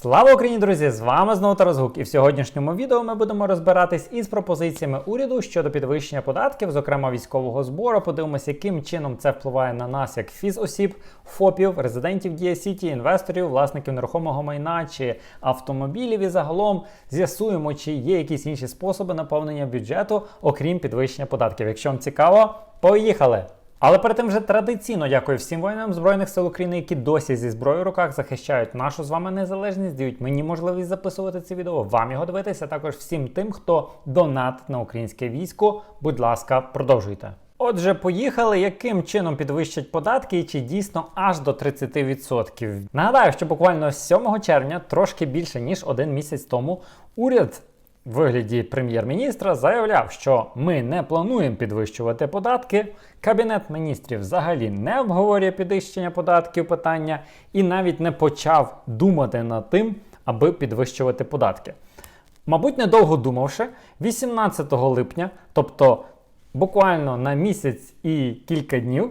Слава Україні, друзі! З вами знову Тарас Гук. І в сьогоднішньому відео ми будемо розбиратись із пропозиціями уряду щодо підвищення податків, зокрема військового збору. Подивимося, яким чином це впливає на нас як фізосіб, ФОПів, резидентів Дія Сіті, інвесторів, власників нерухомого майна чи автомобілів. І загалом з'ясуємо, чи є якісь інші способи наповнення бюджету, окрім підвищення податків. Якщо вам цікаво, поїхали! Але перед тим вже традиційно дякую всім воїнам Збройних сил України, які досі зі зброєю в руках захищають нашу з вами незалежність, дають мені можливість записувати це відео, вам його дивитися. Також всім тим, хто донатить на українське військо. Будь ласка, продовжуйте. Отже, поїхали, яким чином підвищать податки і чи дійсно аж до 30%. Нагадаю, що буквально 7 червня, трошки більше ніж один місяць тому, уряд вигляді прем'єр-міністра заявляв, що ми не плануємо підвищувати податки. Кабінет міністрів взагалі не обговорює підвищення податків питання і навіть не почав думати над тим, аби підвищувати податки. Мабуть, недовго думавши, 18 липня, тобто буквально на місяць і кілька днів,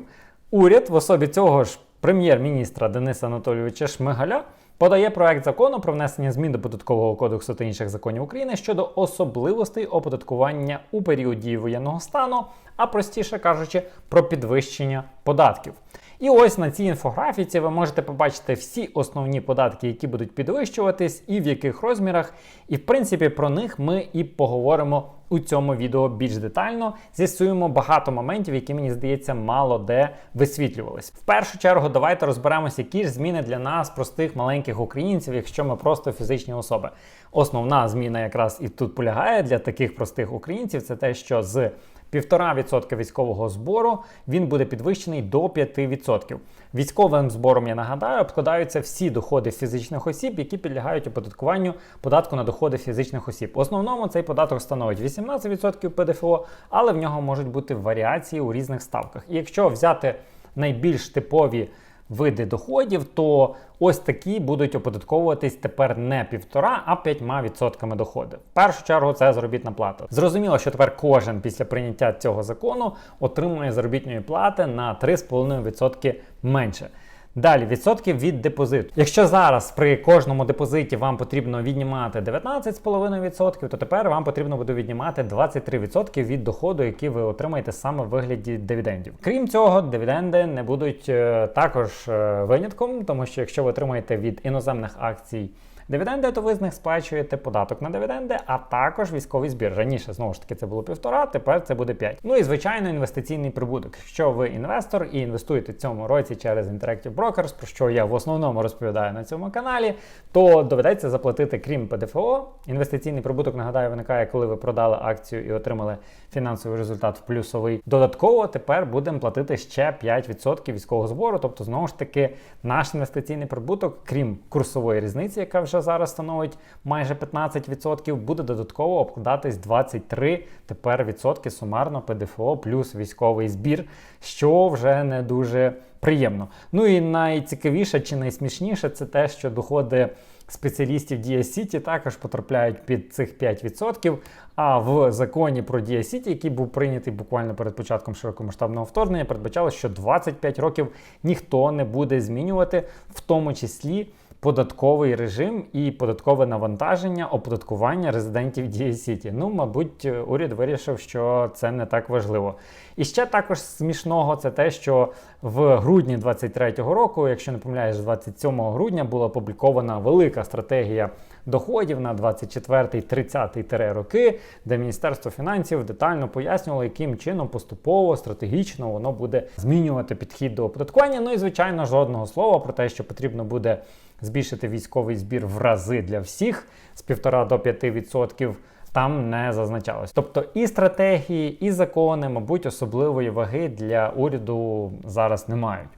уряд в особі цього ж прем'єр-міністра Дениса Анатолійовича Шмигаля подає проект закону про внесення змін до податкового кодексу та інших законів України щодо особливостей оподаткування у період дії воєнного стану, а простіше кажучи, про підвищення податків. І ось на цій інфографіці ви можете побачити всі основні податки, які будуть підвищуватись, і в яких розмірах. І в принципі про них ми і поговоримо у цьому відео більш детально. З'ясуємо багато моментів, які мені здається мало де висвітлювались. В першу чергу, давайте розберемося, які ж зміни для нас, простих маленьких українців, якщо ми просто фізичні особи. Основна зміна якраз і тут полягає для таких простих українців, це те, що з 1,5% військового збору він буде підвищений до 5%. Військовим збором, я нагадаю, обкладаються всі доходи фізичних осіб, які підлягають оподаткуванню податку на доходи фізичних осіб. В основному цей податок становить 18% ПДФО, але в нього можуть бути варіації у різних ставках. І якщо взяти найбільш типові види доходів, то ось такі будуть оподатковуватись тепер не півтора, а 5% доходу. В першу чергу це заробітна плата. Зрозуміло, що тепер кожен після прийняття цього закону отримує заробітної плати на 3,5% менше. Далі відсотків від депозиту. Якщо зараз при кожному депозиті вам потрібно віднімати 19,5%, то тепер вам потрібно буде віднімати 23% від доходу, який ви отримаєте саме в вигляді дивідендів. Крім цього, дивіденди не будуть е, також е, винятком, тому що якщо ви отримаєте від іноземних акцій. Дивіденди, то ви з них сплачуєте податок на дивіденди, а також військовий збір. Раніше знову ж таки це було півтора, тепер це буде 5. Ну і звичайно, інвестиційний прибуток. Якщо ви інвестор і інвестуєте цьому році через Interactive Brokers, про що я в основному розповідаю на цьому каналі, то доведеться заплатити крім ПДФО. Інвестиційний прибуток нагадаю, виникає, коли ви продали акцію і отримали фінансовий результат в плюсовий. Додатково тепер будемо платити ще 5% військового збору. Тобто, знову ж таки, наш інвестиційний прибуток, крім курсової різниці, яка вже зараз становить майже 15%, буде додатково обкладатись 23 тепер відсотки сумарно ПДФО плюс військовий збір, що вже не дуже приємно. Ну і найцікавіше чи найсмішніше це те, що доходи. Спеціалістів Дія Сіті також потрапляють під цих 5%. А в законі про Дія Сіті, який був прийнятий буквально перед початком широкомасштабного вторгнення, передбачалось, що 25 років ніхто не буде змінювати, в тому числі податковий режим і податкове навантаження оподаткування резидентів Дія Сіті. Ну, мабуть, уряд вирішив, що це не так важливо. І ще також смішного це те, що в грудні 23-го року, якщо не помиляєш, 27 грудня була опублікована велика стратегія доходів на 24-30 роки, де Міністерство фінансів детально пояснювало, яким чином поступово стратегічно воно буде змінювати підхід до оподаткування. Ну і звичайно, жодного слова про те, що потрібно буде збільшити військовий збір в рази для всіх з 1,5 до 5%. Там не зазначалось. Тобто і стратегії, і закони, мабуть, особливої ваги для уряду зараз не мають.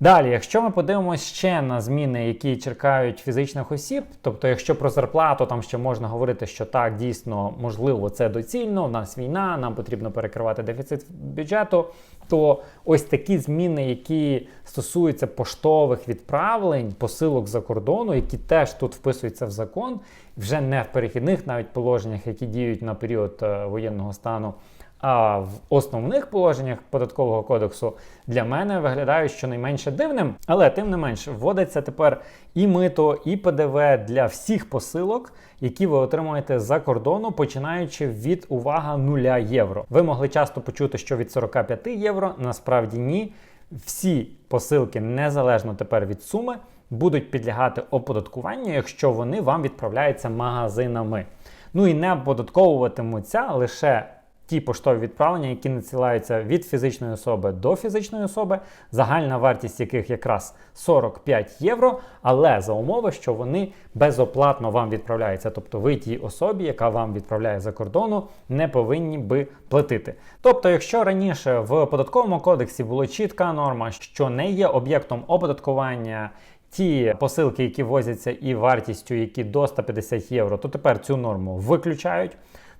Далі, якщо ми подивимося ще на зміни, які черкають фізичних осіб, тобто, якщо про зарплату там ще можна говорити, що так дійсно можливо це доцільно, у нас війна, нам потрібно перекривати дефіцит бюджету, то ось такі зміни, які стосуються поштових відправлень, посилок за кордону, які теж тут вписуються в закон, вже не в перехідних навіть положеннях, які діють на період е, воєнного стану. А в основних положеннях податкового кодексу для мене виглядають щонайменше дивним. Але тим не менш вводиться тепер і мито, і ПДВ для всіх посилок, які ви отримуєте за кордону, починаючи від увага 0 євро. Ви могли часто почути, що від 45 євро насправді ні. Всі посилки, незалежно тепер від суми, будуть підлягати оподаткуванню, якщо вони вам відправляються магазинами. Ну і не оподатковуватимуться лише ті поштові відправлення, які надсилаються від фізичної особи до фізичної особи, загальна вартість яких якраз 45 євро, але за умови, що вони безоплатно вам відправляються. Тобто ви тій особі, яка вам відправляє за кордону, не повинні би платити. Тобто, якщо раніше в податковому кодексі була чітка норма, що не є об'єктом оподаткування. Ті посилки, які возяться і вартістю, які до 150 євро, то тепер цю норму виключають.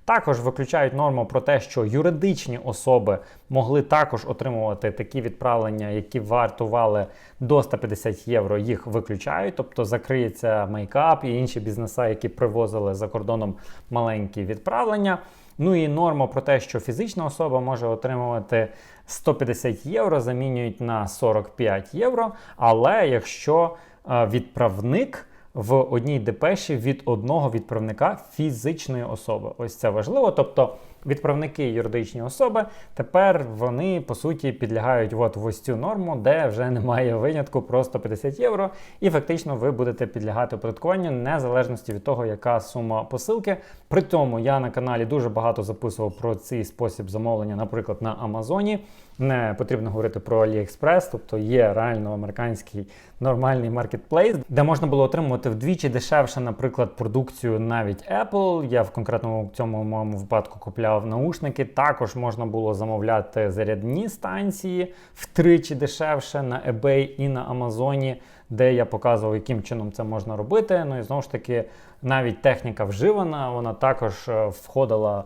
Також виключають норму про те, що юридичні особи могли також отримувати такі відправлення, які вартували до 150 євро. Їх виключають, тобто закриється мейкап і інші бізнеса, які привозили за кордоном маленькі відправлення. Ну і норма про те, що фізична особа може отримувати 150 євро, замінюють на 45 євро. Але якщо е, відправник в одній депеші від одного відправника фізичної особи. Ось це важливо. Тобто відправники юридичні особи тепер вони по суті підлягають от в ось цю норму, де вже немає винятку просто 50 євро, і фактично ви будете підлягати оподаткуванню незалежності від того, яка сума посилки. При тому я на каналі дуже багато записував про цей спосіб замовлення, наприклад, на Амазоні. Не потрібно говорити про AliExpress, тобто є реально американський нормальний маркетплейс, де можна було отримувати вдвічі дешевше, наприклад, продукцію навіть Apple. Я в конкретному цьому моєму випадку купляв наушники. Також можна було замовляти зарядні станції втричі дешевше на eBay і на Амазоні, де я показував, яким чином це можна робити. Ну і знову ж таки, навіть техніка вживана, вона також е, входила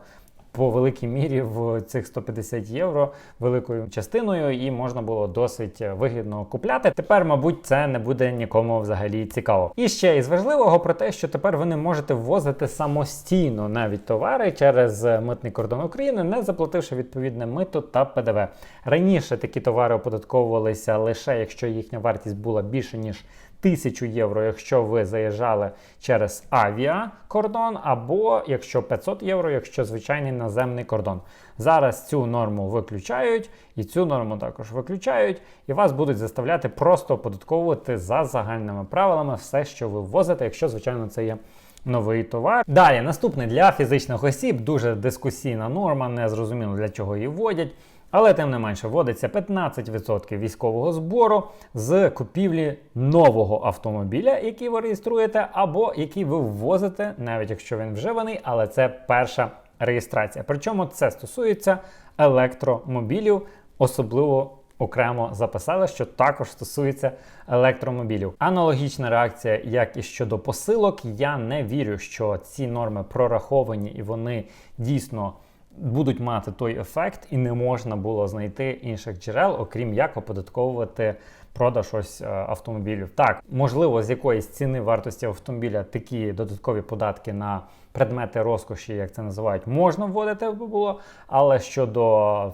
по великій мірі в цих 150 євро великою частиною, і можна було досить вигідно купляти. Тепер, мабуть, це не буде нікому взагалі цікаво. І ще із важливого про те, що тепер ви не можете ввозити самостійно навіть товари через митний кордон України, не заплативши відповідне мито та ПДВ. Раніше такі товари оподатковувалися лише якщо їхня вартість була більше ніж 1000 євро, якщо ви заїжджали через авіакордон, або якщо 500 євро, якщо звичайний наземний кордон. Зараз цю норму виключають, і цю норму також виключають, і вас будуть заставляти просто оподатковувати за загальними правилами все, що ви ввозите, якщо, звичайно, це є. Новий товар. Далі, наступний для фізичних осіб, дуже дискусійна норма, не зрозуміло для чого її вводять. Але тим не менше вводиться 15% військового збору з купівлі нового автомобіля, який ви реєструєте, або який ви ввозите, навіть якщо він вживаний, але це перша реєстрація. Причому це стосується електромобілів, особливо. Окремо записали, що також стосується електромобілів. Аналогічна реакція, як і щодо посилок, я не вірю, що ці норми прораховані і вони дійсно будуть мати той ефект, і не можна було знайти інших джерел, окрім як оподатковувати продаж ось е, автомобілів. Так, можливо, з якоїсь ціни вартості автомобіля такі додаткові податки на предмети розкоші, як це називають, можна вводити було. Але щодо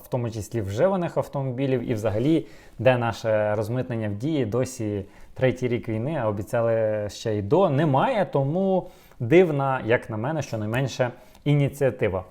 в тому числі вживаних автомобілів і взагалі, де наше розмитнення в дії досі третій рік війни, а обіцяли ще й до, немає. Тому дивна, як на мене, щонайменше ініціатива.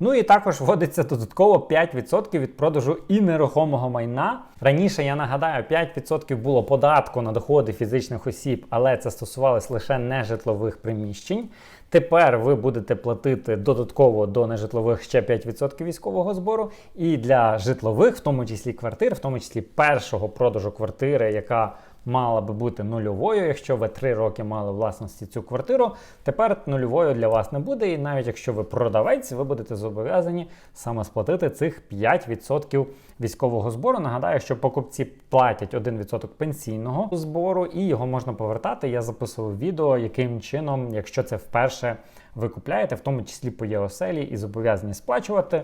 Ну і також вводиться додатково 5% від продажу і нерухомого майна. Раніше я нагадаю, 5% було податку на доходи фізичних осіб, але це стосувалось лише нежитлових приміщень. Тепер ви будете платити додатково до нежитлових ще 5% військового збору. І для житлових, в тому числі квартир, в тому числі першого продажу квартири, яка мала би бути нульовою, якщо ви 3 роки мали власності цю квартиру. Тепер нульовою для вас не буде. І навіть якщо ви продавець, ви будете зобов'язані саме сплатити цих 5% військового збору. Нагадаю, що покупці платять 1% пенсійного збору, і його можна повертати. Я записував відео, яким чином, якщо це вперше ви купляєте, в тому числі по ЄОСЕЛі, і зобов'язані сплачувати.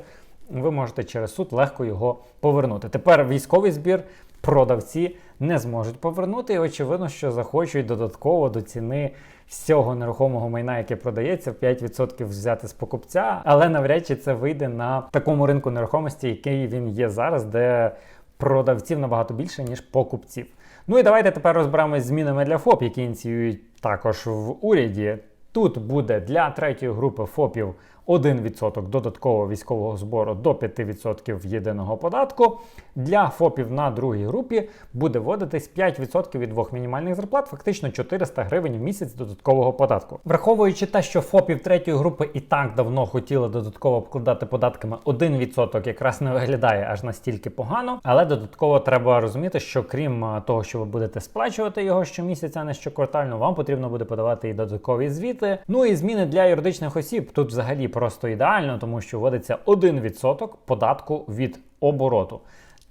Ви можете через суд легко його повернути. Тепер військовий збір продавці не зможуть повернути. І очевидно, що захочуть додатково до ціни всього нерухомого майна, яке продається, 5% взяти з покупця, але навряд чи це вийде на такому ринку нерухомості, який він є зараз, де продавців набагато більше, ніж покупців. Ну і давайте тепер розберемось змінами для ФОП, які ініціюють також в уряді. Тут буде для третьої групи ФОПів 1% додаткового військового збору до 5% єдиного податку. Для ФОПів на другій групі буде вводитись 5% від двох мінімальних зарплат, фактично 400 гривень в місяць додаткового податку. Враховуючи те, що ФОПів третьої групи і так давно хотіли додатково обкладати податками 1%, якраз не виглядає аж настільки погано. Але додатково треба розуміти, що крім того, що ви будете сплачувати його щомісяця, а не щоквартально, вам потрібно буде подавати і додаткові звіти. Ну і зміни для юридичних осіб тут взагалі просто ідеально, тому що вводиться 1% податку від обороту.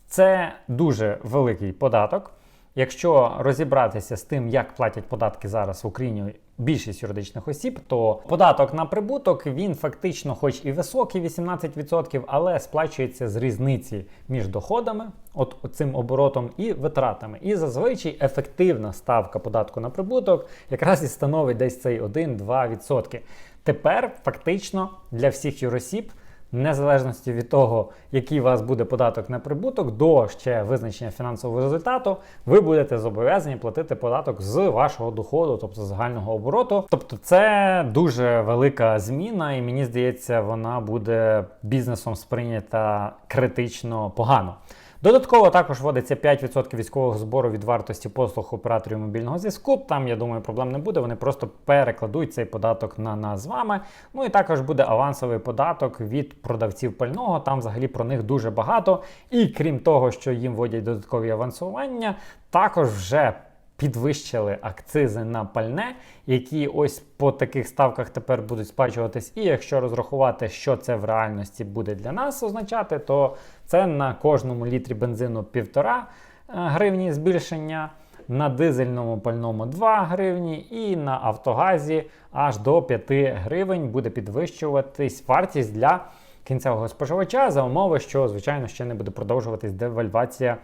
Це дуже великий податок. Якщо розібратися з тим, як платять податки зараз в Україні більшість юридичних осіб, то податок на прибуток він фактично, хоч і високий, 18%, але сплачується з різниці між доходами, от цим оборотом, і витратами. І зазвичай ефективна ставка податку на прибуток якраз і становить десь цей 1-2%. Тепер фактично для всіх юросіб незалежності від того, який у вас буде податок на прибуток, до ще визначення фінансового результату, ви будете зобов'язані платити податок з вашого доходу, тобто загального обороту. Тобто, це дуже велика зміна, і мені здається, вона буде бізнесом сприйнята критично погано. Додатково також вводиться 5% військового збору від вартості послуг операторів мобільного зв'язку. Там, я думаю, проблем не буде. Вони просто перекладуть цей податок на нас з вами. Ну і також буде авансовий податок від продавців пального. Там взагалі про них дуже багато. І крім того, що їм вводять додаткові авансування, також вже підвищили акцизи на пальне, які ось по таких ставках тепер будуть сплачуватись. І якщо розрахувати, що це в реальності буде для нас означати, то це на кожному літрі бензину 1,5 гривні збільшення. На дизельному пальному 2 гривні і на Автогазі аж до 5 гривень буде підвищуватись вартість для кінцевого споживача за умови, що, звичайно, ще не буде продовжуватись девальвація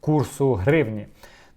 курсу гривні.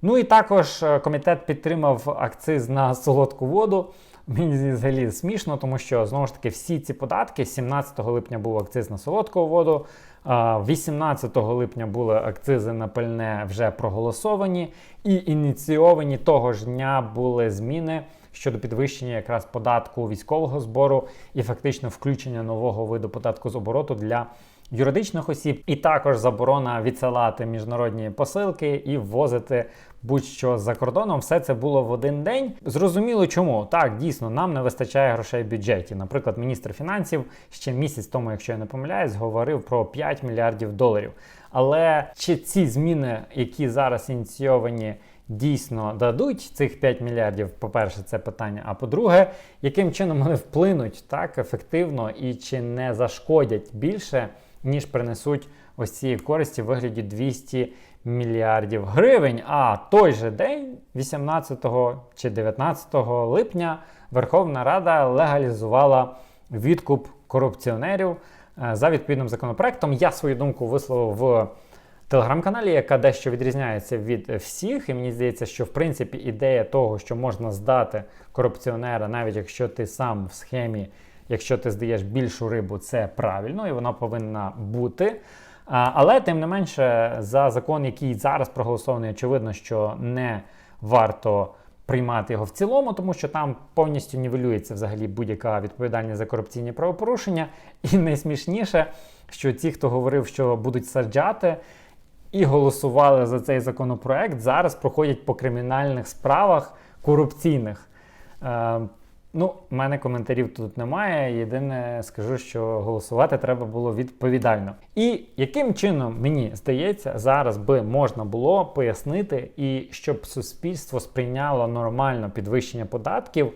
Ну і також е, комітет підтримав акциз на солодку воду. Мені взагалі смішно, тому що знову ж таки всі ці податки 17 липня був акциз на солодку воду, 18 липня були акцизи на пальне вже проголосовані, і ініційовані того ж дня були зміни щодо підвищення якраз податку військового збору і фактично включення нового виду податку з обороту для юридичних осіб, і також заборона відсилати міжнародні посилки і ввозити будь-що за кордоном. Все це було в один день. Зрозуміло, чому так дійсно нам не вистачає грошей в бюджеті. Наприклад, міністр фінансів ще місяць тому, якщо я не помиляюсь, говорив про 5 мільярдів доларів. Але чи ці зміни, які зараз ініційовані, дійсно дадуть цих 5 мільярдів? По-перше, це питання. А по-друге, яким чином вони вплинуть так ефективно і чи не зашкодять більше, ніж принесуть ось ці користі в вигляді 200 мільярдів гривень. А той же день, 18 чи 19 липня, Верховна Рада легалізувала відкуп корупціонерів е, за відповідним законопроектом. Я свою думку висловив в телеграм-каналі, яка дещо відрізняється від всіх. І мені здається, що в принципі ідея того, що можна здати корупціонера, навіть якщо ти сам в схемі, якщо ти здаєш більшу рибу, це правильно і вона повинна бути. Але тим не менше, за закон, який зараз проголосований, очевидно, що не варто приймати його в цілому, тому що там повністю нівелюється взагалі будь-яка відповідальність за корупційні правопорушення. І найсмішніше, що ті, хто говорив, що будуть саджати. І голосували за цей законопроект, зараз проходять по кримінальних справах корупційних. Е, Ну, в мене коментарів тут немає. Єдине скажу, що голосувати треба було відповідально. І яким чином мені здається, зараз би можна було пояснити, і щоб суспільство сприйняло нормально підвищення податків.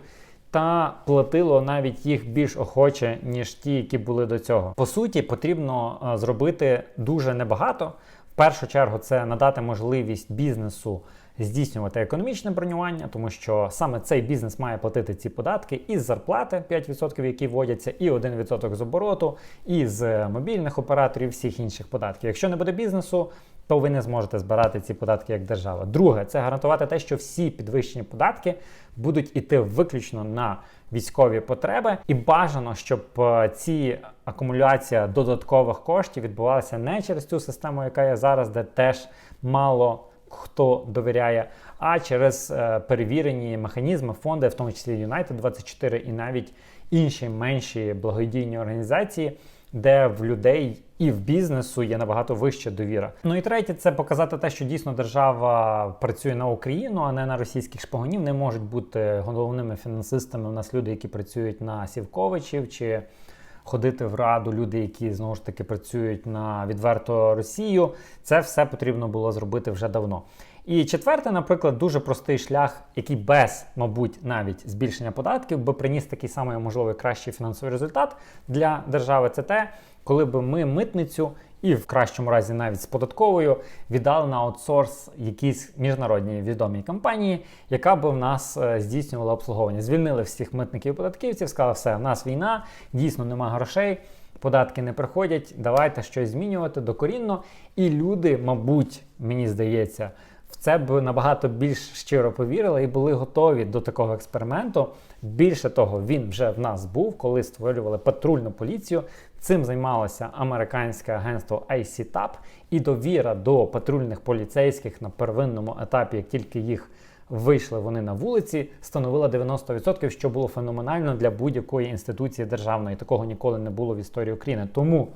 Та платило навіть їх більш охоче, ніж ті, які були до цього. По суті, потрібно зробити дуже небагато. В першу чергу, це надати можливість бізнесу здійснювати економічне бронювання, тому що саме цей бізнес має платити ці податки із зарплати 5%, які вводяться, і 1% з обороту, і з мобільних операторів, всіх інших податків. Якщо не буде бізнесу, то ви не зможете збирати ці податки як держава. Друге, це гарантувати те, що всі підвищені податки будуть іти виключно на військові потреби, і бажано, щоб е, ці акумуляція додаткових коштів відбувалася не через цю систему, яка є зараз, де теж мало хто довіряє, а через е, перевірені механізми, фонди, в тому числі United 24 і навіть інші менші благодійні організації, де в людей і в бізнесу є набагато вища довіра. Ну і третє, це показати те, що дійсно держава працює на Україну, а не на російських шпигунів. Не можуть бути головними фінансистами. У нас люди, які працюють на Сівковичів чи ходити в раду, люди, які знову ж таки працюють на відверто Росію. Це все потрібно було зробити вже давно. І четверте, наприклад, дуже простий шлях, який без, мабуть, навіть збільшення податків би приніс такий самий можливий кращий фінансовий результат для держави. Це те, коли би ми митницю і в кращому разі навіть з податковою віддали на аутсорс якісь міжнародні відомій компанії, яка б в нас е, здійснювала обслуговування. Звільнили всіх митників і податківців, сказали, все, в нас війна, дійсно нема грошей. Податки не приходять, давайте щось змінювати докорінно. І люди, мабуть, мені здається, в це б набагато більш щиро повірили і були готові до такого експерименту. Більше того, він вже в нас був, коли створювали патрульну поліцію. Цим займалося американське агентство ICTAP, і довіра до патрульних поліцейських на первинному етапі, як тільки їх вийшли вони на вулиці, становила 90%, що було феноменально для будь-якої інституції державної. Такого ніколи не було в історії України. Тому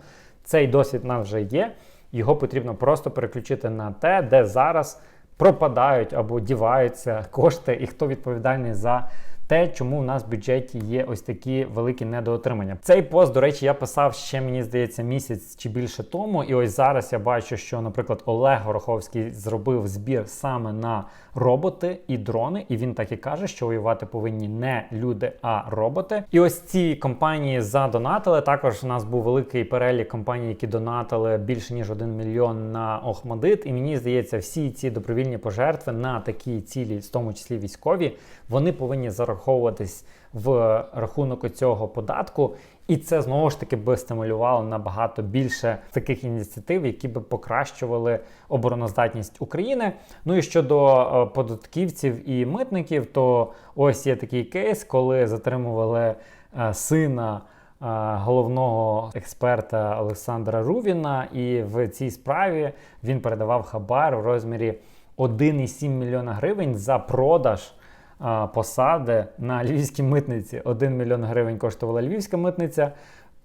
цей досвід в нас вже є. Його потрібно просто переключити на те, де зараз пропадають або діваються кошти, і хто відповідальний за те, чому в нас в бюджеті є ось такі великі недоотримання. Цей пост, до речі, я писав ще, мені здається, місяць чи більше тому. І ось зараз я бачу, що, наприклад, Олег Гороховський зробив збір саме на роботи і дрони. І він так і каже, що воювати повинні не люди, а роботи. І ось ці компанії задонатили. Також у нас був великий перелік компаній, які донатили більше ніж 1 мільйон на Охмадит. І мені здається, всі ці добровільні пожертви на такі цілі, в тому числі військові, вони повинні зараховуватись в рахунок цього податку. І це знову ж таки би стимулювало набагато більше таких ініціатив, які би покращували обороноздатність України. Ну і щодо е, податківців і митників, то ось є такий кейс, коли затримували е, сина. е, Головного експерта Олександра Рувіна, і в цій справі він передавав хабар у розмірі 1,7 мільйона гривень за продаж посади на львівській митниці. 1 мільйон гривень коштувала львівська митниця,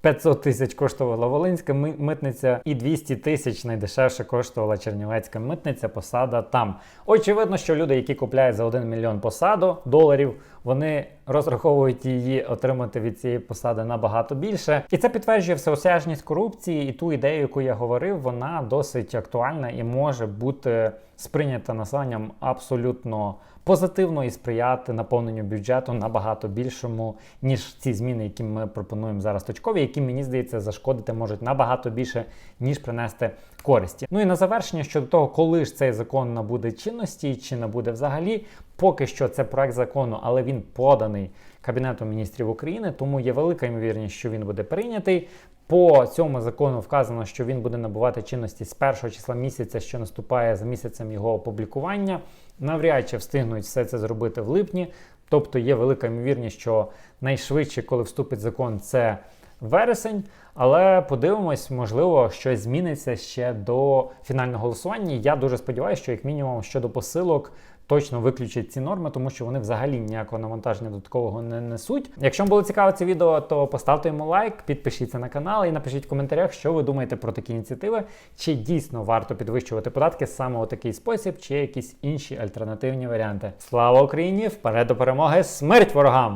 500 тисяч коштувала Волинська митниця, і 200 тисяч найдешевше коштувала Чернівецька митниця, посада там. Очевидно, що люди, які купляють за 1 мільйон посаду доларів, вони розраховують її отримати від цієї посади набагато більше. І це підтверджує всеосяжність корупції і ту ідею, яку я говорив, вона досить актуальна і може бути сприйнята населенням абсолютно позитивно і сприяти наповненню бюджету набагато більшому, ніж ці зміни, які ми пропонуємо зараз точкові, які мені здається зашкодити можуть набагато більше, ніж принести користі. Ну і на завершення щодо того, коли ж цей закон набуде чинності чи набуде взагалі, поки що це проект закону, але він поданий Кабінетом міністрів України, тому є велика ймовірність, що він буде прийнятий. По цьому закону вказано, що він буде набувати чинності з першого числа місяця, що наступає за місяцем його опублікування. Навряд чи встигнуть все це зробити в липні. Тобто є велика ймовірність, що найшвидше, коли вступить закон, це вересень. Але подивимось, можливо, щось зміниться ще до фінального голосування. Я дуже сподіваюся, що як мінімум щодо посилок точно виключать ці норми, тому що вони взагалі ніякого навантаження додаткового не несуть. Якщо вам було цікаво це відео, то поставте йому лайк, підпишіться на канал і напишіть в коментарях, що ви думаєте про такі ініціативи, чи дійсно варто підвищувати податки саме у такий спосіб, чи якісь інші альтернативні варіанти. Слава Україні! Вперед до перемоги! Смерть ворогам!